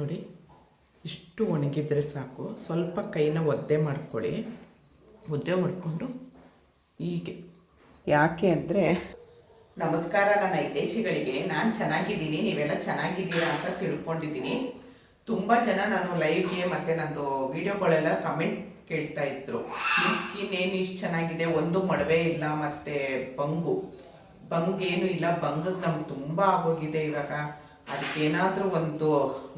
ನೋಡಿ, ಇಷ್ಟು ಒಣಗಿದರೆ ಸಾಕು. ಸ್ವಲ್ಪ ಕೈನ ಒದ್ದೆ ಮಾಡ್ಕೊಳ್ಳಿ. ಒದ್ದೆ ಮಾಡಿಕೊಂಡು ಹೀಗೆ. ಯಾಕೆ ಅಂದರೆ, ನಮಸ್ಕಾರ ನನ್ನ ದೇಶಿಗಳಿಗೆ ನಾನು ಚೆನ್ನಾಗಿದ್ದೀನಿ, ನೀವೆಲ್ಲ ಚೆನ್ನಾಗಿದ್ದೀರಾ ಅಂತ ತಿಳ್ಕೊಂಡಿದ್ದೀನಿ. ತುಂಬ ಜನ ನಾನು ಲೈವ್ಗೆ ಮತ್ತು ನಂದು ವೀಡಿಯೋಗಳೆಲ್ಲ ಕಮೆಂಟ್ ಕೇಳ್ತಾ ಇದ್ರು. ನಿಮ್ಮ ಸ್ಕಿನ್ ಏನು ಇಷ್ಟು ಚೆನ್ನಾಗಿದೆ? ಒಂದು ಮಡವೆ ಇಲ್ಲ, ಮತ್ತು ಬಂಗು. ಬಂಗ್ ಏನು ಇಲ್ಲ ಬಂಗಕ್ಕೆ ನಮ್ಗೆ ತುಂಬ ಆಗೋಗಿದೆ ಇವಾಗ. ಅದಕ್ಕೇನಾದರೂ ಒಂದು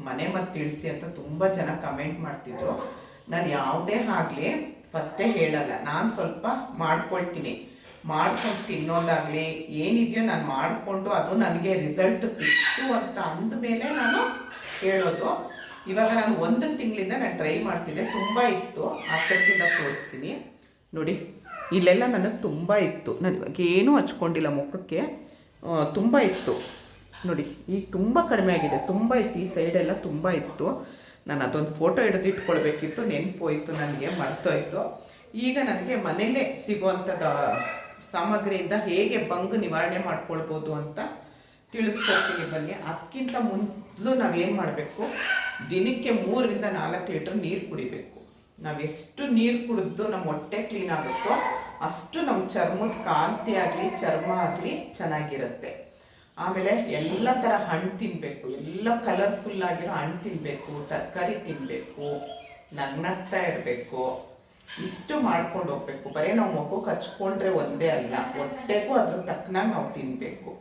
ಮನೆ ಮತ್ತು ತಿಳಿಸಿ ಅಂತ ತುಂಬ ಜನ ಕಮೆಂಟ್ ಮಾಡ್ತಿದ್ರು. ನಾನು ಯಾವುದೇ ಆಗಲಿ ಫಸ್ಟೇ ಹೇಳಲ್ಲ. ನಾನು ಸ್ವಲ್ಪ ಮಾಡ್ಕೊಳ್ತೀನಿ. ಮಾಡ್ಕೊಂಡು ತಿನ್ನೋದಾಗಲಿ ಏನಿದೆಯೋ ನಾನು ಮಾಡಿಕೊಂಡು ಅದು ನನಗೆ ರಿಸಲ್ಟ್ ಸಿಕ್ತು ಅಂತ ಅಂದಮೇಲೆ ನಾನು ಹೇಳೋದು. ಇವಾಗ ನಾನು ಒಂದು ತಿಂಗಳಿಂದ ನಾನು ಟ್ರೈ ಮಾಡ್ತಿದ್ದೆ. ತುಂಬ ಇತ್ತು. ಹತ್ತಿರದಿಂದ ತೋರಿಸ್ತೀನಿ. ನೋಡಿ ಇಲ್ಲೆಲ್ಲ ನನಗೆ ತುಂಬ ಇತ್ತು. ನಾನು ಏನೂ ಹಚ್ಕೊಂಡಿಲ್ಲ ಮುಖಕ್ಕೆ. ಆ, ತುಂಬ ಇತ್ತು. ನೋಡಿ, ಈಗ ತುಂಬ ಕಡಿಮೆ ಆಗಿದೆ. ತುಂಬ ಇತ್ತು. ಈ ಸೈಡೆಲ್ಲ ತುಂಬ ಇತ್ತು. ನಾನು ಅದೊಂದು ಫೋಟೋ ಹಿಡಿದು ಇಟ್ಕೊಳ್ಬೇಕಿತ್ತು. ನೆನಪೋಯ್ತು, ನನಗೆ ಮರ್ತೋಯ್ತು. ಈಗ ನನಗೆ ಮನೆಯಲ್ಲೇ ಸಿಗುವಂಥದ್ದು ಸಾಮಗ್ರಿಯಿಂದ ಹೇಗೆ ಬಂಗ್ ನಿವಾರಣೆ ಮಾಡ್ಕೊಳ್ಬೋದು ಅಂತ ತಿಳಿಸ್ಕೊಡ್ತೀನಿ ಬನ್ನಿ. ಅದಕ್ಕಿಂತ ಮೊದಲು ನಾವೇನು ಮಾಡಬೇಕು? ದಿನಕ್ಕೆ ಮೂರರಿಂದ ನಾಲ್ಕು ಲೀಟ್ರ್ ನೀರು ಕುಡಿಬೇಕು. ನಾವು ಎಷ್ಟು ನೀರು ಕುಡಿದು ನಮ್ಮ ಹೊಟ್ಟೆ ಕ್ಲೀನ್ ಆಗುತ್ತೋ ಅಷ್ಟು ನಮ್ಮ ಚರ್ಮದ ಕಾಂತಿ ಆಗಲಿ, ಚರ್ಮ ಆಗಲಿ ಚೆನ್ನಾಗಿರುತ್ತೆ. ಆಮೇಲೆ ಎಲ್ಲ ಥರ ಹಣ್ಣು ತಿನ್ನಬೇಕು ಎಲ್ಲ ಕಲರ್ಫುಲ್ ಆಗಿರೋ ಹಣ್ಣು ತಿನ್ನಬೇಕು ತರಕಾರಿ ತಿನ್ನಬೇಕು ನಗ್ನಗ್ತಾ ಇರಬೇಕು, ಇಷ್ಟು ಮಾಡ್ಕೊಂಡು ಹೋಗ್ಬೇಕು. ಬರೀ ನಾವು ಮಗುಗೆ ಹಚ್ಕೊಂಡ್ರೆ ಒಂದೇ ಅಲ್ಲ, ಹೊಟ್ಟೆಗೂ ಅದ್ರ ತಕ್ಕನಾಗಿ ನಾವು ತಿನ್ನಬೇಕು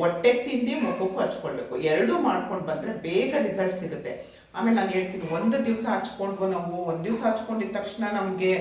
ಹೊಟ್ಟೆಗೆ ತಿಂದು ಮುಖಕ್ಕೂ ಹಚ್ಕೊಳ್ಬೇಕು ಎರಡೂ ಮಾಡ್ಕೊಂಡು ಬಂದರೆ ಬೇಗ ರಿಸಲ್ಟ್ ಸಿಗುತ್ತೆ. ಆಮೇಲೆ ನಾನು ಹೇಳ್ತೀನಿ, ಒಂದು ದಿವಸ ಹಚ್ಕೊಂಡ್ವು ನಾವು, ಒಂದು ದಿವಸ ಹಚ್ಕೊಂಡಿದ್ದ ತಕ್ಷಣ ನಮಗೆ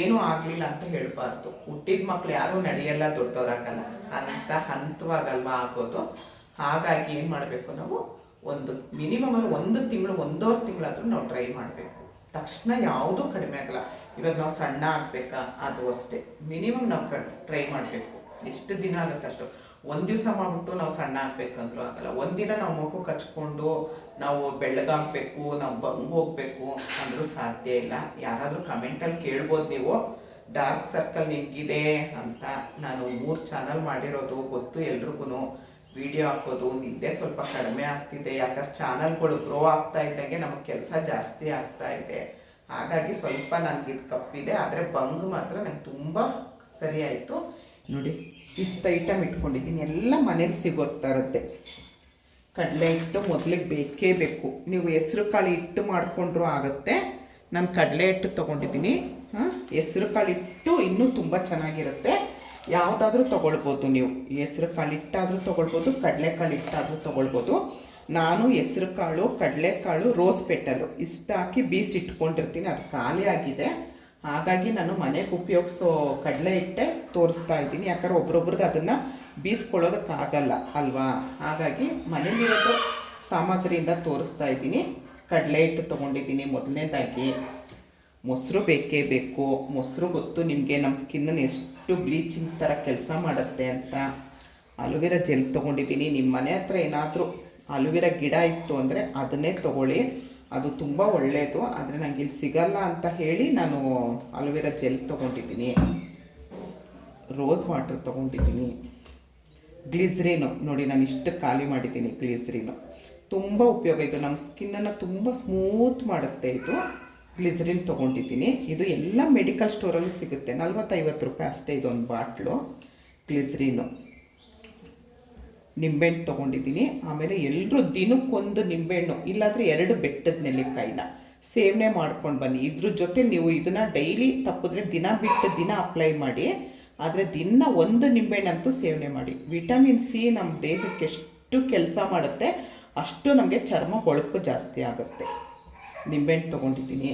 ಏನೂ ಆಗಲಿಲ್ಲ ಅಂತ ಹೇಳಬಾರ್ದು. ಹುಟ್ಟಿದ ಮಕ್ಳು ಯಾರೂ ನಡೆಯಲ್ಲ, ದೊಡ್ಡವರಾಗಲ್ಲ. ಅಂತ ಹಂತವಾಗಲ್ವಾ ಆಗೋದು? ಹಾಗಾಗಿ ಏನು ಮಾಡಬೇಕು ನಾವು? ಒಂದು ಮಿನಿಮಮ್ ಅಲ್ಲಿ ಒಂದು ತಿಂಗಳು, ಒಂದೂವರೆ ತಿಂಗಳಾದರೂ ನಾವು ಟ್ರೈ ಮಾಡಬೇಕು. ತಕ್ಷಣ ಯಾವುದೂ ಕಡಿಮೆ ಆಗಲ್ಲ. ಇವಾಗ ನಾವು ಸಣ್ಣ ಆಗಬೇಕಾ? ಅದು ಅಷ್ಟೇ. ಮಿನಿಮಮ್ ನಾವು ಕ, ಟ್ರೈ ಮಾಡಬೇಕು. ಎಷ್ಟು ದಿನ ಆಗುತ್ತೆ ಅಷ್ಟು? ಒಂದು ದಿವಸ ಮಾಡ್ಬಿಟ್ಟು ನಾವು ಸಣ್ಣ ಆಗಬೇಕಂದ್ರೂ ಆಗಲ್ಲ. ಒಂದಿನ ನಾವು ಮಗು ಕಚ್ಕೊಂಡು ನಾವು ಬೆಳ್ಳಗಾಗಬೇಕು, ನಾವು ಬಂಗ್ ಹೋಗಬೇಕು ಅಂದ್ರೂ ಸಾಧ್ಯ ಇಲ್ಲ. ಯಾರಾದರೂ ಕಮೆಂಟಲ್ಲಿ ಕೇಳ್ಬೋದು ನೀವು. ಡಾರ್ಕ್ ಸರ್ಕಲ್ ನಿಮಗಿದೆ ಅಂತ ನಾನು ಮೂರು ಚಾನಲ್ ಮಾಡಿರೋದು ಗೊತ್ತು ಎಲ್ರಿಗೂ ವಿಡಿಯೋ ಹಾಕೋದು, ನಿದ್ದೆ ಸ್ವಲ್ಪ ಕಡಿಮೆ ಆಗ್ತಿದೆ. ಯಾಕಂದ್ರೆ ಚಾನಲ್ಗಳು ಗ್ರೋ ಆಗ್ತಾ ಇದ್ದಂಗೆ ನಮಗೆ ಕೆಲಸ ಜಾಸ್ತಿ ಆಗ್ತಾ ಇದೆ. ಹಾಗಾಗಿ ಸ್ವಲ್ಪ ನನಗೆ ಇದು ಕಪ್ಪಿದೆ. ಆದರೆ ಬಂಗ್ ಮಾತ್ರ ನಂಗೆ ತುಂಬ ಸರಿ ಆಯಿತು. ನೋಡಿ, ಇಷ್ಟು ಐಟಮ್ ಇಟ್ಕೊಂಡಿದ್ದೀನಿ. ಎಲ್ಲ ಮನೇಲಿ ಸಿಗೋತ್ತಾ ಇರುತ್ತೆ ಕಡಲೆ ಹಿಟ್ಟು ಮೊದಲಿಗೆ ಬೇಕೇ ಬೇಕು. ನೀವು ಹೆಸ್ರು ಕಾಳು ಹಿಟ್ಟು ಮಾಡಿಕೊಂಡ್ರೂ ಆಗುತ್ತೆ. ನಾನು ಕಡಲೆ ಹಿಟ್ಟು ತೊಗೊಂಡಿದ್ದೀನಿ. ಹಾಂ? ಹೆಸ್ರು ಕಾಳು ಹಿಟ್ಟು ಇನ್ನೂ ತುಂಬ ಚೆನ್ನಾಗಿರುತ್ತೆ. ಯಾವುದಾದ್ರೂ ತೊಗೊಳ್ಬೋದು ನೀವು. ಹೆಸ್ರು ಕಾಳು ಹಿಟ್ಟಾದರೂ ತೊಗೊಳ್ಬೋದು ಕಡಲೆಕಾಳು ಹಿಟ್ಟಾದರೂ ತೊಗೊಳ್ಬೋದು. ನಾನು ಹೆಸ್ರು ಕಾಳು ಕಡಲೆಕಾಳು ರೋಸ್ ಪೆಟಲು ಇಷ್ಟು ಹಾಕಿ ಬೀಸಿ ಇಟ್ಕೊಂಡಿರ್ತೀನಿ. ಅದು ಖಾಲಿ ಆಗಿದೆ. ಹಾಗಾಗಿ ನಾನು ಮನೆಗೆ ಉಪಯೋಗಿಸೋ ಕಡಲೆ ಹಿಟ್ಟೆ ತೋರಿಸ್ತಾ ಇದ್ದೀನಿ. ಯಾಕಂದ್ರೆ ಒಬ್ರೊಬ್ರಿಗೆ ಅದನ್ನು ಬೀಸ್ಕೊಳ್ಳೋದಕ್ಕಾಗಲ್ಲ, ಅಲ್ವಾ? ಹಾಗಾಗಿ ಮನೇಲಿರೋದು ಸಾಮಗ್ರಿಯಿಂದ ತೋರಿಸ್ತಾ ಇದ್ದೀನಿ. ಕಡಲೆ ಹಿಟ್ಟು ತೊಗೊಂಡಿದ್ದೀನಿ. ಮೊದಲನೇದಾಗಿ ಮೊಸರು ಬೇಕೇ ಬೇಕು. ಮೊಸರು ಗೊತ್ತು ನಿಮಗೆ ನಮ್ಮ ಸ್ಕಿನ್ನ ಎಷ್ಟು ಬ್ಲೀಚಿಂಗ್ ಥರ ಕೆಲಸ ಮಾಡುತ್ತೆ ಅಂತ. ಅಲುವೆರ ಜೆಲ್ ತೊಗೊಂಡಿದ್ದೀನಿ. ನಿಮ್ಮ ಮನೆ ಹತ್ರ ಏನಾದರೂ ಅಲುವೆರ ಗಿಡ ಇತ್ತು ಅಂದರೆ ಅದನ್ನೇ ತೊಗೊಳ್ಳಿ. ಅದು ತುಂಬ ಒಳ್ಳೆಯದು ಆದರೆ ನನಗೆ ಇಲ್ಲಿ ಸಿಗಲ್ಲ ಅಂತ ಹೇಳಿ ನಾನು ಅಲುವೆರ ಜೆಲ್ ತೊಗೊಂಡಿದ್ದೀನಿ. ರೋಸ್ ವಾಟರ್ ತೊಗೊಂಡಿದ್ದೀನಿ. ಗ್ಲೀಸ್ರೀನು ನೋಡಿ ನಾನು ಇಷ್ಟು ಖಾಲಿ ಮಾಡಿದ್ದೀನಿ ಗ್ಲಿಸ್ರಿನು. ತುಂಬ ಉಪಯೋಗ. ಇದು ನಮ್ಮ ಸ್ಕಿನ್ನನ್ನು ತುಂಬ ಸ್ಮೂತ್ ಮಾಡುತ್ತೆ. ಇದು ಗ್ಲಿಸರಿನ್ ತೊಗೊಂಡಿದ್ದೀನಿ. ಇದು ಎಲ್ಲ ಮೆಡಿಕಲ್ ಸ್ಟೋರಲ್ಲೂ ಸಿಗುತ್ತೆ. ನಲ್ವತ್ತೈವತ್ತು ರೂಪಾಯಿ ಅಷ್ಟೇ ಇದೊಂದು ಬಾಟ್ಲು, ಗ್ಲಿಸರಿನು. ನಿಂಬೆಹಣ್ಣು ತೊಗೊಂಡಿದ್ದೀನಿ. ಆಮೇಲೆ ಎಲ್ಲರೂ ದಿನಕ್ಕೊಂದು ನಿಂಬೆಹಣ್ಣು, ಇಲ್ಲಾಂದರೆ ಎರಡು ಬೆಟ್ಟದ ನೆಲ್ಲಿಕಾಯಿನ. ಸೇವನೆ ಮಾಡ್ಕೊಂಡು ಬನ್ನಿ. ಇದ್ರ ಜೊತೆ ನೀವು ಇದನ್ನು ಡೈಲಿ ತಪ್ಪಿದ್ರೆ ದಿನ ಬಿಟ್ಟು ದಿನ ಅಪ್ಲೈ ಮಾಡಿ, ಆದರೆ ದಿನ ಒಂದು ನಿಂಬೆಹಣ್ಣಂತೂ ಸೇವನೆ ಮಾಡಿ. ವಿಟಮಿನ್ ಸಿ ನಮ್ಮ ದೇಹಕ್ಕೆ ಎಷ್ಟು ಕೆಲಸ ಮಾಡುತ್ತೆ. ಅಷ್ಟು ನಮಗೆ ಚರ್ಮ ಹೊಳಪು ಜಾಸ್ತಿ ಆಗುತ್ತೆ. ನಿಂಬೆಹಣ್ಣು ತೊಗೊಂಡಿದ್ದೀನಿ,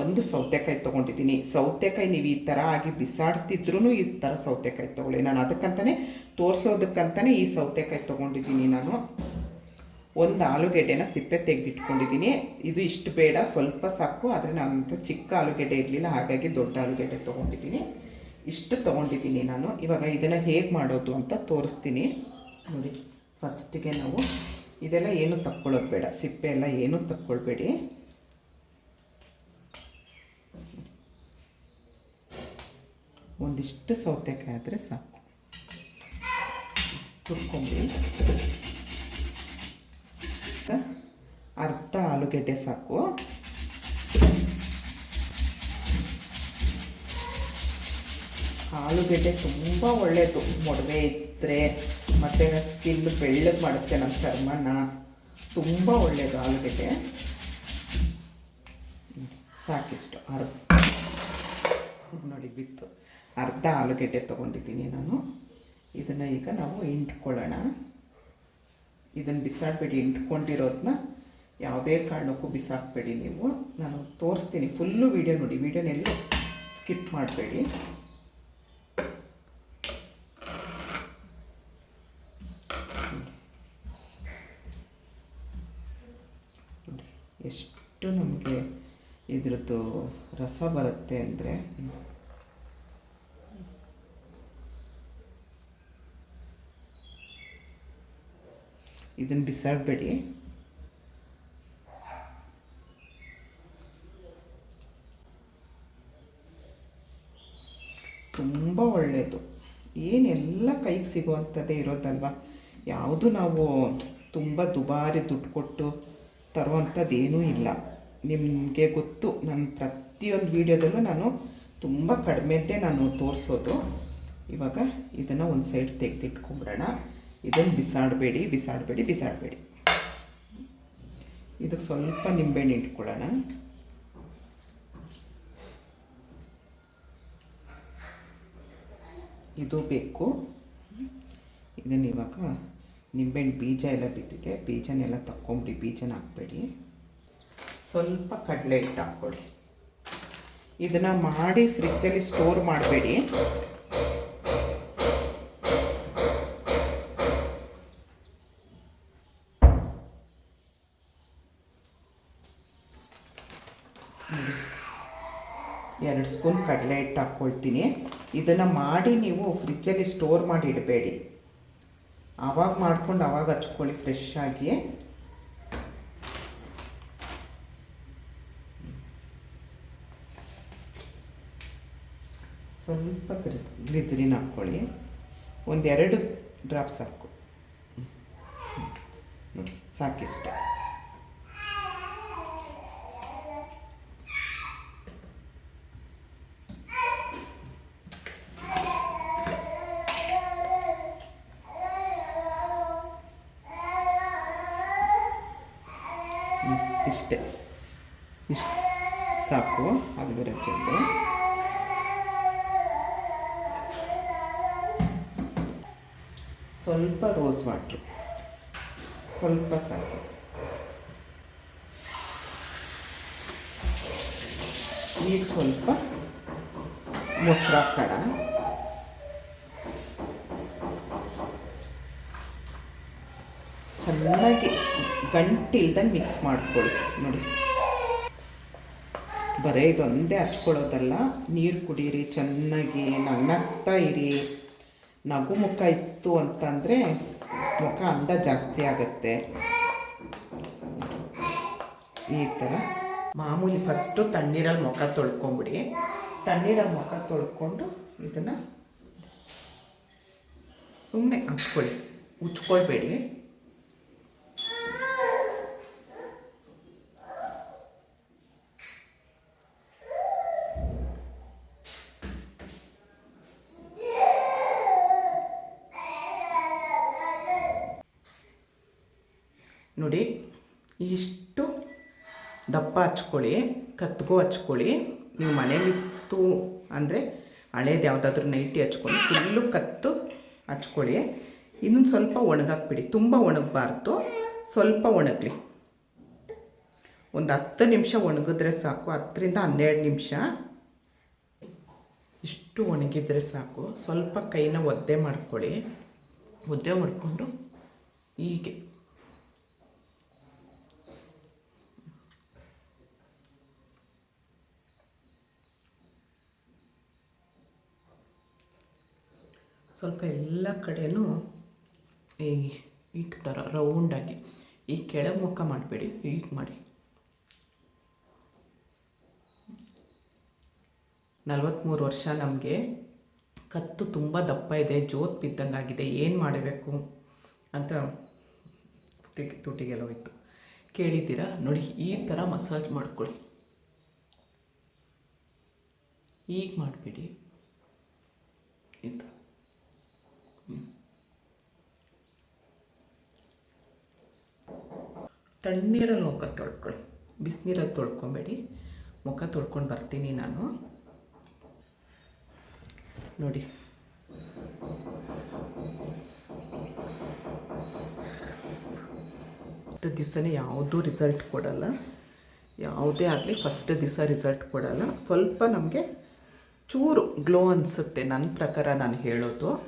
ಒಂದು ಸೌತೆಕಾಯಿ ತೊಗೊಂಡಿದ್ದೀನಿ. ಸೌತೆಕಾಯಿ ನೀವು ಈ ಥರ ಆಗಿ ಬಿಸಾಡ್ತಿದ್ರೂ ಈ ಥರ ಸೌತೆಕಾಯಿ ತೊಗೊಳ್ಳಿ. ನಾನು ಅದಕ್ಕಂತಲೇ ತೋರಿಸೋದಕ್ಕಂತಲೇ ಈ ಸೌತೆಕಾಯಿ ತೊಗೊಂಡಿದ್ದೀನಿ ನಾನು. ಒಂದು ಆಲೂಗೆಡ್ಡೆನ ಸಿಪ್ಪೆ ತೆಗೆದಿಟ್ಕೊಂಡಿದ್ದೀನಿ. ಇದು ಇಷ್ಟು ಬೇಡ, ಸ್ವಲ್ಪ ಸಾಕು, ಆದರೆ ನಾನು ಚಿಕ್ಕ ಆಲೂಗೆಡ್ಡೆ ಇರಲಿಲ್ಲ, ಹಾಗಾಗಿ ದೊಡ್ಡ ಆಲೂಗೆಡ್ಡೆ ತೊಗೊಂಡಿದ್ದೀನಿ. ಇಷ್ಟು ತೊಗೊಂಡಿದ್ದೀನಿ ನಾನು. ಇವಾಗ ಇದನ್ನು ಹೇಗೆ ಮಾಡೋದು ಅಂತ ತೋರಿಸ್ತೀನಿ. ನೋಡಿ ಫಸ್ಟಿಗೆ ನಾವು ಇದೆಲ್ಲ ಏನು ತಕ್ಕೊಳ್ಳೋದು ಬೇಡ. ಸಿಪ್ಪೆ ಎಲ್ಲ ಏನೂ ತಕ್ಕೊಳ್ಬೇಡಿ. ಒಂದಿಷ್ಟು ಸೌತೆಕಾಯಿ ಆದರೆ ಸಾಕು. ತುರ್ಕೊಂಬಿಡಿ ಅರ್ಧ ಆಲೂಗೆಡ್ಡೆ ಸಾಕು. ಆಲೂಗೆಡ್ಡೆ ತುಂಬ ಒಳ್ಳೆಯದು ಮೊಡವೆ ಇದ್ದರೆ ಮತ್ತು ಸ್ಕಿನ್ ಬೆಳ್ಳಗೆ ಮಾಡುತ್ತೆ ನಮ್ಮ ಚರ್ಮನ. ತುಂಬ ಒಳ್ಳೆಯದು ಆಲೂಗೆಡ್ಡೆ. ಸಾಕಿಷ್ಟು ಅರ್ಧ. ನೋಡಿ ಬಿತ್ತು. ಅರ್ಧ ಆಲೂಗೆಡ್ಡೆ ತೊಗೊಂಡಿದ್ದೀನಿ ನಾನು. ಇದನ್ನು ಈಗ ನಾವು ಇಂಟ್ಕೊಳ್ಳೋಣ ಇದನ್ನು ಬಿಸಾಡಬೇಡಿ. ಇಂಟ್ಕೊಂಡಿರೋದನ್ನ ಯಾವುದೇ ಕಾರಣಕ್ಕೂ ಬಿಸಾಕಬೇಡಿ ನೀವು. ನಾನು ತೋರಿಸ್ತೀನಿ. ಫುಲ್ಲು ವೀಡಿಯೋ ನೋಡಿ. ವೀಡಿಯೋನೆಲ್ಲ ಸ್ಕಿಪ್ ಮಾಡಬೇಡಿ ನೋಡಿ ಎಷ್ಟು ನಮಗೆ ಇದ್ರದ್ದು ರಸ ಬರುತ್ತೆ ಅಂದರೆ ಇದನ್ನು ಬಿಸಾಡಬೇಡಿ. ತುಂಬ ಒಳ್ಳೆಯದು ಏನೆಲ್ಲ ಕೈಗೆ ಸಿಗುವಂಥದ್ದೇ ಇರೋದಲ್ವ? ಯಾವುದು ನಾವು ತುಂಬ ದುಬಾರಿ ದುಡ್ಡು ಕೊಟ್ಟು ತರುವಂಥದ್ದು ಏನೂ ಇಲ್ಲ. ನಿಮಗೆ ಗೊತ್ತು ನನ್ನ ಪ್ರತಿಯೊಂದು ವೀಡಿಯೋದಲ್ಲೂ ನಾನು ತುಂಬ ಕಡಿಮೆದ್ದೇ ನಾನು ತೋರಿಸೋದು. ಇವಾಗ ಇದನ್ನು ಒಂದು ಸೈಡ್ ತೆಗೆದಿಟ್ಕೊಂಬಿಡೋಣ ಇದನ್ನು ಬಿಸಾಡಬೇಡಿ ಬಿಸಾಡಬೇಡಿ ಬಿಸಾಡಬೇಡಿ. ಇದಕ್ಕೆ ಸ್ವಲ್ಪ ನಿಂಬೆಹಣ್ಣು ಇಟ್ಕೊಳ್ಳೋಣ. ಇದು ಬೇಕು. ಇದನ್ನು ಇವಾಗ ನಿಂಬೆಹಣ್ಣು ಬೀಜ ಎಲ್ಲ ಬಿದ್ದಿದೆ. ಬೀಜನೆಲ್ಲ ತಕ್ಕೊಂಬಿಡಿ, ಬೀಜನ ಹಾಕ್ಬೇಡಿ. ಸ್ವಲ್ಪ ಕಡಲೆ ಹಿಟ್ಟು ಹಾಕ್ಕೊಳ್ಳಿ ಇದನ್ನು ಮಾಡಿ ಫ್ರಿಜ್ಜಲ್ಲಿ ಸ್ಟೋರ್ ಮಾಡಬೇಡಿ. ಎರಡು ಸ್ಪೂನ್ ಕಡಲೆ ಹಿಟ್ಟು ಹಾಕ್ಕೊಳ್ತೀನಿ. ಇದನ್ನು ಮಾಡಿ ನೀವು ಫ್ರಿಜ್ಜಲ್ಲಿ ಸ್ಟೋರ್ ಮಾಡಿ ಇಡಬೇಡಿ. ಆವಾಗ ಮಾಡ್ಕೊಂಡು ಆವಾಗ ಹಚ್ಕೊಳ್ಳಿ ಫ್ರೆಶ್ ಆಗಿ. ಸ್ವಲ್ಪ ಗ್ಲಿಸರಿನ್ ಹಾಕ್ಕೊಳ್ಳಿ. ಒಂದೆರಡು ಡ್ರಾಪ್ಸ್ ಹಾಕು. ನೋಡಿ ಸಾಕಿಷ್ಟ ಹ್ಮ್, ಇಷ್ಟೇ ಇಷ್ಟು ಸಾಕು ಆಲೂವೆರಾ ಜೆಲ್ಲು ಸ್ವಲ್ಪ ವಾಟ್ರು ಸ್ವಲ್ಪ ಸಾಕು. ಈಗ ಸ್ವಲ್ಪ ಮೊಸರು ಹಾಕೋಣ ಚೆನ್ನಾಗಿ ಗಂಟಿಲ್ದಂಗೆ ಮಿಕ್ಸ್ ಮಾಡ್ಕೊಳ್ಳಿ ನೋಡಿ. ಬರೀ ಇದೊಂದೇ ಹಚ್ಕೊಳ್ಳೋದಲ್ಲ, ನೀರು ಕುಡೀರಿ, ಚೆನ್ನಾಗಿ ನಗ್ನಗ್ತಾ ಇರಿ. ನಗು ಮುಖ ಇತ್ತು ಅಂತಂದರೆ ಮುಖ ಅಂದ ಜಾಸ್ತಿ ಆಗುತ್ತೆ. ಈ ಥರ ಮಾಮೂಲಿ ಫಸ್ಟು ತಣ್ಣೀರಲ್ಲಿ ಮುಖ ತೊಳ್ಕೊಂಬಿಡಿ. ತಣ್ಣೀರಲ್ಲಿ ಮುಖ ತೊಳ್ಕೊಂಡು ಇದನ್ನು ಸುಮ್ಮನೆ ಹಚ್ಕೊಳ್ಳಿ ಉಚ್ಕೊಳ್ಬೇಡಿ ನೋಡಿ, ಇಷ್ಟು ದಪ್ಪ ಹಚ್ಕೊಳ್ಳಿ, ಕತ್ಗೋ ಹಚ್ಕೊಳ್ಳಿ. ನೀವು ಮನೇಲಿತ್ತು ಅಂದರೆ ಹಳೇದು ಯಾವುದಾದ್ರೂ ನೈಟಿ ಹಚ್ಕೊಂಡು ಫುಲ್ಲು ಕತ್ತು ಹಚ್ಕೊಳ್ಳಿ. ಇನ್ನೊಂದು ಸ್ವಲ್ಪ ಒಣಗಾಕ್ಬಿಡಿ, ತುಂಬ ಒಣಗಬಾರ್ದು. ಸ್ವಲ್ಪ ಒಣಗಲಿ. ಒಂದು ಹತ್ತು ನಿಮಿಷ ಒಣಗಿದ್ರೆ ಸಾಕು, ಹತ್ತರಿಂದ ಹನ್ನೆರಡು ನಿಮಿಷ. ಇಷ್ಟು ಒಣಗಿದ್ರೆ ಸಾಕು. ಸ್ವಲ್ಪ ಕೈನ ಒದ್ದೆ ಮಾಡ್ಕೊಳ್ಳಿ. ಒದ್ದೆ ಮಾಡಿಕೊಂಡು ಹೀಗೆ. ಸ್ವಲ್ಪ ಎಲ್ಲ ಕಡೆಯೂ ಈ ಈ ಥರ ರೌಂಡಾಗಿ ಈ ಕೆಳಮುಖ ಮುಖ ಮಾಡಬೇಡಿ ಹೀಗೆ ಮಾಡಿ. ನಲವತ್ತ್ಮೂರು ವರ್ಷ ನಮಗೆ, ಕತ್ತು ತುಂಬ ದಪ್ಪ ಇದೆ, ಜೋತ್ ಬಿದ್ದಂಗಾಗಿದೆ ಏನು ಮಾಡಬೇಕು ಅಂತ ತುಟಿಗೆ ತುಟಿಗೆಲ್ಲ ಹೋಯ್ತು. ಕೇಳಿದ್ದೀರಾ? ನೋಡಿ, ಈ ಥರ ಮಸಾಜ್ ಮಾಡ್ಕೊಳ್ಳಿ. ಈಗ ಮಾಡಿಬಿಡಿ. ಇದು ತಣ್ಣೀರಲ್ಲಿ ಮುಖ ತೊಳ್ಕೊಳ್ಳಿ. ಬಿಸಿನೀರಲ್ಲಿ ತೊಳ್ಕೊಬೇಡಿ. ಮುಖ ತೊಳ್ಕೊಂಡು ಬರ್ತೀನಿ ನಾನು. ನೋಡಿ. ಫಸ್ಟ್ ದಿವಸನೇ ಯಾವುದೂ ರಿಸಲ್ಟ್ ಕೊಡಲ್ಲ. ಯಾವುದೇ ಆಗಲಿ ಫಸ್ಟ್ ದಿವಸ ರಿಸಲ್ಟ್ ಕೊಡಲ್ಲ. ಸ್ವಲ್ಪ ನಮಗೆ ಚೂರು ಗ್ಲೋ ಅನಿಸುತ್ತೆ ನನ್ನ ಪ್ರಕಾರ ನಾನು ಹೇಳೋದು.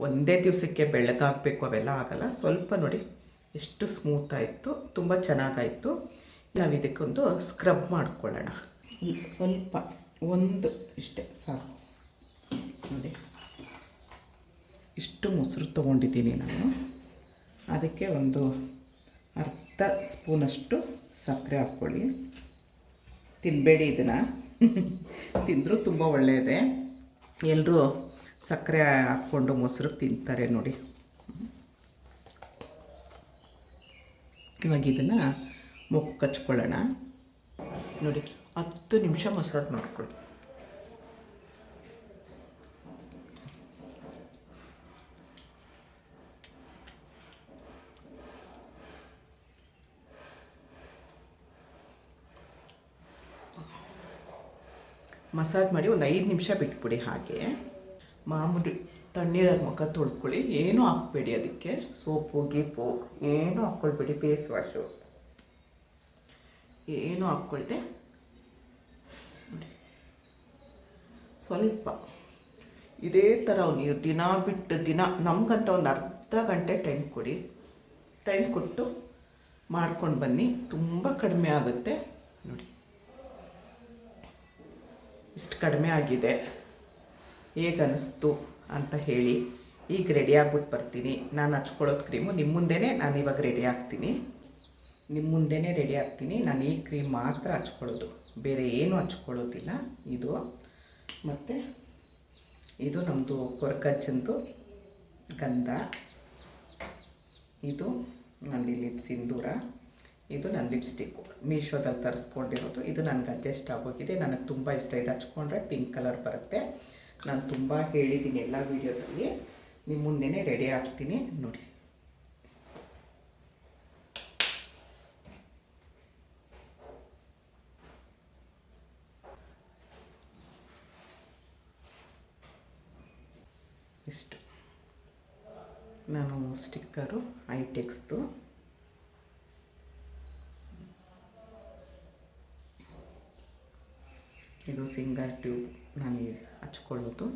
ಒಂದೇ ದಿವಸಕ್ಕೆ ಬೆಳಗಾಗಬೇಕು ಅವೆಲ್ಲ ಆಗಲ್ಲ. ಸ್ವಲ್ಪ ನೋಡಿ. ಎಷ್ಟು ಸ್ಮೂತ್ ಆಯಿತು, ತುಂಬ ಚೆನ್ನಾಗಾಯಿತು. ನಾವು ಇದಕ್ಕೊಂದು ಸ್ಕ್ರಬ್ ಮಾಡ್ಕೊಳ್ಳೋಣ. ಸ್ವಲ್ಪ ಒಂದು ಇಷ್ಟೇ, ಸಾಕು. ನೋಡಿ. ಇಷ್ಟು ಮೊಸರು ತೊಗೊಂಡಿದ್ದೀನಿ ನಾನು. ಅದಕ್ಕೆ ಒಂದು ಅರ್ಧ ಸ್ಪೂನಷ್ಟು ಸಕ್ಕರೆ ಹಾಕ್ಕೊಳ್ಳಿ. ತಿನ್ನಬೇಡಿ ಇದನ್ನು. ತಿಂದರೂ ತುಂಬ ಒಳ್ಳೆಯದೇ. ಎಲ್ಲರೂ ಸಕ್ಕರೆ ಹಾಕ್ಕೊಂಡು ಮೊಸರು ತಿಂತಾರೆ ನೋಡಿ. ಇವಾಗ ಇದನ್ನು ಮುಖಕ್ಕೆ ಕಚ್ಕೊಳ್ಳೋಣ. ನೋಡಿ, ಹತ್ತು ನಿಮಿಷ ಮಸಾಜ್ ಮಾಡ್ಕೊಳ್ಳಿ. ಮಸಾಜ್ ಮಾಡಿ ಒಂದು ಐದು ನಿಮಿಷ ಬಿಟ್ಬಿಡಿ ಹಾಗೆ. ಮಾಮೂಲಿ ತಣ್ಣೀರಲ್ಲಿ ಮುಖ ತೊಳ್ಕೊಳ್ಳಿ. ಏನೂ ಹಾಕ್ಬೇಡಿ ಅದಕ್ಕೆ. ಸೋಪು, ಗೀಪು ಏನೂ ಹಾಕ್ಕೊಳ್ಬೇಡಿ. Face wash. ಏನೂ ಹಾಕ್ಕೊಳ್ದೆ. ಸ್ವಲ್ಪ. ಇದೇ ಥರ ನೀವು ದಿನ ಬಿಟ್ಟು ದಿನ, ನಮಗಂತ ಒಂದು ಅರ್ಧ ಗಂಟೆ ಟೈಮ್ ಕೊಡಿ. ಟೈಮ್ ಕೊಟ್ಟು ಮಾಡ್ಕೊಂಡು ಬನ್ನಿ. ತುಂಬ ಕಡಿಮೆ ಆಗುತ್ತೆ. ನೋಡಿ. ಇಷ್ಟು ಕಡಿಮೆ ಆಗಿದೆ. ಹೇಗನ್ನಿಸ್ತು ಅಂತ ಹೇಳಿ ಈಗ ರೆಡಿ ಆಗ್ಬಿಟ್ಟು ಬರ್ತೀನಿ. ನಾನು ಹಚ್ಕೊಳ್ಳೋದು ಕ್ರೀಮು ನಿಮ್ಮ ಮುಂದೆನೇ ನಾನು ಇವಾಗ ರೆಡಿ ಆಗ್ತೀನಿ. ನಿಮ್ಮ ಮುಂದೆನೇ ರೆಡಿ ಆಗ್ತೀನಿ. ನಾನು ಈ ಕ್ರೀಮ್ ಮಾತ್ರ ಹಚ್ಕೊಳ್ಳೋದು. ಬೇರೆ ಏನೂ ಹಚ್ಕೊಳ್ಳೋದಿಲ್ಲ. ಇದು ಮತ್ತು ಇದು ನಮ್ಮದು ಕೊರಕಜ್ಜಂದು ಗಂಧ. ಇದು ನಂದಿಲ್ಲಿ ಸಿಂಧೂರ ಇದು ನನ್ನ ಲಿಪ್ಸ್ಟಿಕ್ಕು ಮೀಶೋದಲ್ಲಿ ತರಿಸ್ಕೊಂಡಿರೋದು. ಇದು ನನಗೆ ಅಡ್ಜಸ್ಟ್ ಆಗೋಗಿದೆ. ನನಗೆ ತುಂಬ ಇಷ್ಟ. ಇದು ಹಚ್ಕೊಂಡ್ರೆ ಪಿಂಕ್ ಕಲರ್ ಬರುತ್ತೆ. ನಾನು ತುಂಬ ಹೇಳಿದ್ದೀನಿ ಎಲ್ಲ ವೀಡಿಯೋದಲ್ಲಿ. ನಿಮ್ಮ ಮುಂದೆನೇ ರೆಡಿ ಆಗ್ತೀನಿ ನೋಡಿ. ಇಷ್ಟು. ನಾನು ಸ್ಟಿಕ್ಕರು ಐಟೆಕ್ಸ್ದು ಇದು ಸಿಂಗಲ್ ಟ್ಯೂಬ್ ನಾನು ಹಚ್ಕೊಳ್ಳೋದು.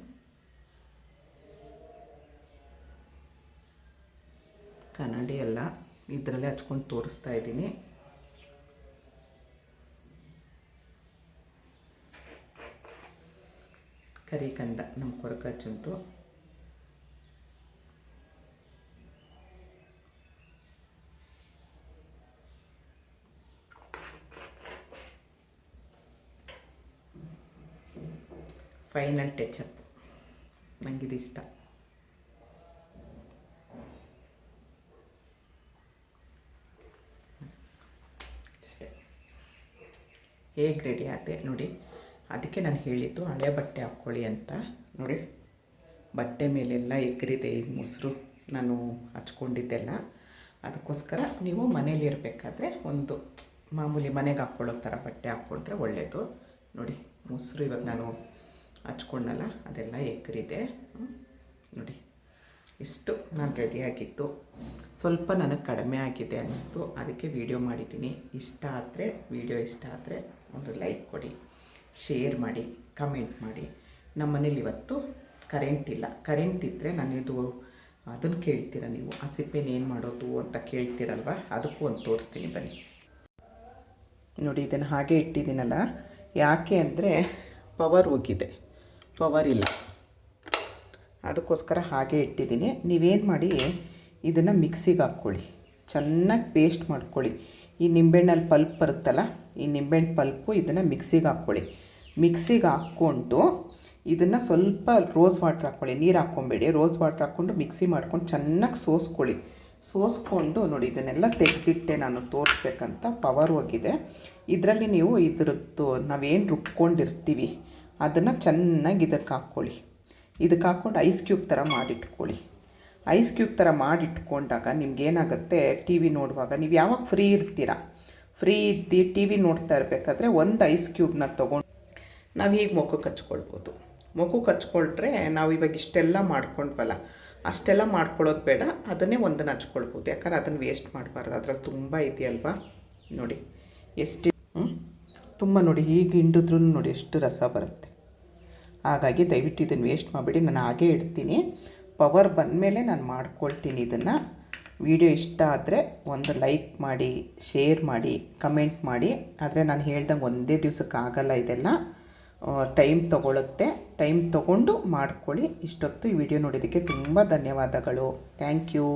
ಕನ್ನಡಿ ಎಲ್ಲ ಇದರಲ್ಲೇ ಹಚ್ಕೊಂಡು ತೋರಿಸ್ತಾ ಇದ್ದೀನಿ. ಕರಿಕಂದ ನಮ್ಮ ಕೊರಕಚ್ಚಂತು ಫೈನಲ್ ಟಚಪ್ ನನಗಿದು ಇಷ್ಟ. ಹೇಗೆ ರೆಡಿ ಆದೆ ನೋಡಿ. ಅದಕ್ಕೆ ನಾನು ಹೇಳಿದ್ದು ಹಳೆ ಬಟ್ಟೆ ಹಾಕ್ಕೊಳ್ಳಿ ಅಂತ. ನೋಡಿ. ಬಟ್ಟೆ ಮೇಲೆಲ್ಲ ಎಗ್ರಿದೆ ಈಗ ಮೊಸರು. ನಾನು ಹಚ್ಕೊಂಡಿದ್ದೆಲ್ಲ. ಅದಕ್ಕೋಸ್ಕರ ನೀವು ಮನೇಲಿ ಇರಬೇಕಾದ್ರೆ ಒಂದು ಮಾಮೂಲಿ ಮನೆಗೆ ಹಾಕ್ಕೊಳ್ಳೋ ಥರ ಬಟ್ಟೆ ಹಾಕ್ಕೊಂಡ್ರೆ ಒಳ್ಳೆಯದು ನೋಡಿ, ಮೊಸರು ಇವಾಗ ನಾನು ಹಚ್ಕೊಂಡಲ್ಲ, ಅದೆಲ್ಲ ಎಕ್ರಿದೆ ಹ್ಮ್. ನೋಡಿ, ಇಷ್ಟು ನಾನು ರೆಡಿಯಾಗಿತ್ತು ಸ್ವಲ್ಪ ನನಗೆ ಕಡಿಮೆ ಆಗಿದೆ ಅನ್ನಿಸ್ತು ಅದಕ್ಕೆ ವೀಡಿಯೋ ಮಾಡಿದ್ದೀನಿ. ಇಷ್ಟ ಆದರೆ ವೀಡಿಯೋ ಇಷ್ಟ ಆದರೆ ಒಂದು ಲೈಕ್ ಕೊಡಿ ಶೇರ್ ಮಾಡಿ ಕಮೆಂಟ್ ಮಾಡಿ. ನಮ್ಮ ಮನೇಲಿ ಇವತ್ತು ಕರೆಂಟ್ ಇಲ್ಲ. ಕರೆಂಟ್ ಇದ್ದರೆ ನಾನಿದು ಅದನ್ನು ಕೇಳ್ತೀರ ನೀವು? ಆ ಹಸಿಪೇನು ಏನು ಮಾಡೋದು ಅಂತ ಕೇಳ್ತೀರಲ್ವ? ಅದಕ್ಕೂ ಒಂದು ತೋರಿಸ್ತೀನಿ, ಬನ್ನಿ. ನೋಡಿ, ಇದನ್ನು ಹಾಗೆ ಇಟ್ಟಿದ್ದೀನಲ್ಲ. ಯಾಕೆ ಅಂದರೆ ಪವರ್ ಹೋಗಿದೆ. ಪವರ್ ಇಲ್ಲ. ಅದಕ್ಕೋಸ್ಕರ ಹಾಗೆ ಇಟ್ಟಿದ್ದೀನಿ. ನೀವೇನು ಮಾಡಿ ಇದನ್ನು ಮಿಕ್ಸಿಗೆ ಹಾಕ್ಕೊಳ್ಳಿ. ಚೆನ್ನಾಗಿ ಪೇಸ್ಟ್ ಮಾಡ್ಕೊಳ್ಳಿ. ಈ ನಿಂಬೆಹಣ್ಣಲ್ಲಿ ಪಲ್ಪ್ ಬರುತ್ತಲ್ಲ, ಈ ನಿಂಬೆಹಣ್ಣು ಪಲ್ಪು ಇದನ್ನು ಮಿಕ್ಸಿಗೆ ಹಾಕ್ಕೊಳ್ಳಿ. ಮಿಕ್ಸಿಗೆ ಹಾಕ್ಕೊಂಡು ಇದನ್ನು ಸ್ವಲ್ಪ ರೋಸ್ ವಾಟ್ರ್ ಹಾಕ್ಕೊಳ್ಳಿ. ನೀರು ಹಾಕ್ಕೊಬೇಡಿ. ರೋಸ್ ವಾಟ್ರ್ ಹಾಕ್ಕೊಂಡು ಮಿಕ್ಸಿ ಮಾಡ್ಕೊಂಡು ಚೆನ್ನಾಗಿ ಸೋಸ್ಕೊಳ್ಳಿ. ಸೋಸ್ಕೊಂಡು ನೋಡಿ, ಇದನ್ನೆಲ್ಲ ತೆಗೆದಿಟ್ಟೆ ನಾನು, ತೋರಿಸ್ಬೇಕಂತ ಪವರ್ ಹೋಗಿದೆ. ಇದರಲ್ಲಿ ನೀವು ಇದ್ರದ್ದು ನಾವೇನು ರುಬ್ಕೊಂಡಿರ್ತೀವಿ ಅದನ್ನು ಚೆನ್ನಾಗಿ ಇದಕ್ಕೆ ಹಾಕ್ಕೊಳ್ಳಿ. ಇದಕ್ಕೆ ಹಾಕ್ಕೊಂಡು ಐಸ್ ಕ್ಯೂಬ್ ಥರ ಮಾಡಿಟ್ಕೊಳ್ಳಿ. ಐಸ್ ಕ್ಯೂಬ್ ಥರ ಮಾಡಿಟ್ಕೊಂಡಾಗ ನಿಮ್ಗೇನಾಗುತ್ತೆ ಟಿ ವಿ ನೋಡುವಾಗ ನೀವು ಯಾವಾಗ ಫ್ರೀ ಇರ್ತೀರ? ಫ್ರೀ ಇದ್ದು ಟಿ ವಿ ನೋಡ್ತಾ ಇರಬೇಕಾದ್ರೆ ಒಂದು ಐಸ್ ಕ್ಯೂಬ್ನ ತೊಗೊಂಡು ನಾವು ಹೀಗೆ ಮುಖಕ್ಕೆ ಹಚ್ಕೊಳ್ಬೋದು ಮುಖಕ್ಕೆ ಹಚ್ಕೊಂಡ್ರೆ ನಾವು ಇವಾಗ ಇಷ್ಟೆಲ್ಲ ಮಾಡ್ಕೊಂಡ್ವಲ್ಲ, ಅಷ್ಟೆಲ್ಲ ಮಾಡ್ಕೊಳ್ಳೋದು ಬೇಡ, ಅದನ್ನೇ ಒಂದನ್ನು ಹಚ್ಕೊಳ್ಬೋದು. ಯಾಕಂದ್ರೆ ಅದನ್ನು ವೇಸ್ಟ್ ಮಾಡಬಾರ್ದು. ಅದ್ರಲ್ಲಿ ತುಂಬ ಇದೆಯಲ್ವಾ? ನೋಡಿ, ಎಷ್ಟು ಹ್ಮ್? ತುಂಬ ನೋಡಿ ಹೀಗೆ ಹಿಂಡಿದ್ರೂ ನೋಡಿ ಎಷ್ಟು ರಸ ಬರುತ್ತೆ. ಹಾಗಾಗಿ ದಯವಿಟ್ಟು ಇದನ್ನು ವೇಸ್ಟ್ ಮಾಡಿಬಿಡಿ. ನಾನು ಹಾಗೇ ಇಡ್ತೀನಿ. ಪವರ್ ಬಂದಮೇಲೆ ನಾನು ಮಾಡ್ಕೊಳ್ತೀನಿ ಇದನ್ನು. ವಿಡಿಯೋ ಇಷ್ಟ ಆದರೆ ಒಂದು ಲೈಕ್ ಮಾಡಿ ಶೇರ್ ಮಾಡಿ ಕಮೆಂಟ್ ಮಾಡಿ. ಆದರೆ ನಾನು ಹೇಳ್ದಂಗೆ ಒಂದೇ ದಿವ್ಸಕ್ಕೆ ಆಗಲ್ಲ ಇದೆಲ್ಲ. ಟೈಮ್ ತೊಗೊಳುತ್ತೆ. ಟೈಮ್ ತೊಗೊಂಡು ಮಾಡ್ಕೊಳ್ಳಿ. ಇಷ್ಟೊತ್ತು ಈ ವಿಡಿಯೋ ನೋಡಿದ್ದಕ್ಕೆ ತುಂಬ ಧನ್ಯವಾದಗಳು. Thank you